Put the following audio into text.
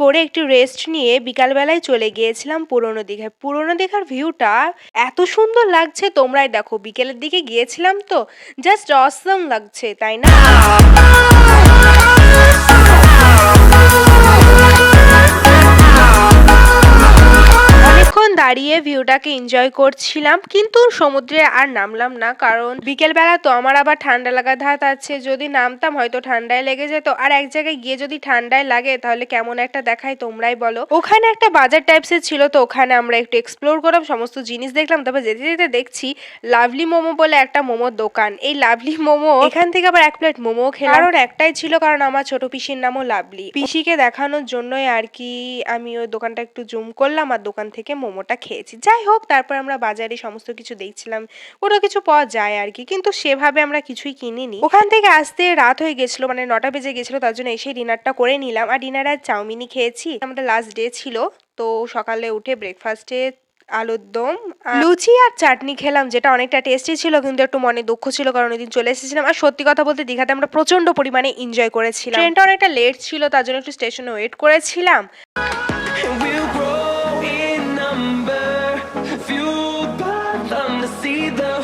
করে একটু রেস্ট নিয়ে বিকালবেলায় চলে গিয়েছিলাম পুরনো দীঘায়। পুরনো দীঘার ভিউটা এত সুন্দর লাগছে, তোমরাই দেখো। বিকেলের দিকে গিয়েছিলাম তো জাস্ট অসম লাগছে, তাই না? দাঁড়িয়ে ভিউটাকে এনজয় করছিলাম, কিন্তু সমুদ্রে আর নামলাম না, কারণ বিকেলবেলা তো আমার আবার ঠান্ডা লাগার ধাত আছে। যদি নামতাম হয়তো ঠান্ডায় লেগে যেত। আর এক জায়গায় গিয়ে যদি ঠান্ডায় লাগে, তাহলে কেমন একটা দেখায় তোমরাই বলো। ওখানে একটা বাজার টাইপসের ছিল, তো ওখানে আমরা একটু এক্সপ্লোর করলাম, সমস্ত জিনিস দেখলাম, তারপর যেতে যেতে দেখছি লাভলি মোমো বলে একটা মোমোর দোকান। এই লাভলি মোমো এখান থেকে আবার এক প্লেট মোমো খেলাম। কারণ একটাই ছিল, কারণ আমার ছোট পিসির নামও লাভলি পিসিকে দেখানোর জন্যই আর কি আমি ওই দোকানটা একটু জুম করলাম, আর দোকান থেকে মোমোটা খেয়েছি। যাই হোক তারপর আমরা বাজারে সমস্ত কিছু দেখছিলাম। কোনো কিছু পাওয়া যায় আর কি কিন্তু সেভাবে আমরা কিছুই কিনিনি। ওখান থেকে আসতে রাত হয়ে গেছিল মানে নটা বেজে গেছিল তার জন্য এসে ডিনারটা করে নিলাম। আর ডিনার আর চাউমিনই খেয়েছি। আমাদের লাস্ট ডে ছিল তো সকালে উঠে ব্রেকফাস্টে আলুর দম লুচি আর চাটনি খেলাম যেটা অনেকটা টেস্টি ছিল কিন্তু একটু মনে দুঃখ ছিল কারণ ওই দিন চলে এসেছিলাম। আর সত্যি কথা বলতে দীঘাতে আমরা প্রচণ্ড পরিমাণে এনজয় করেছিলাম। ট্রেনটা অনেকটা লেট ছিল তার জন্য একটু স্টেশনে ওয়েট করেছিলাম। We'll grow see the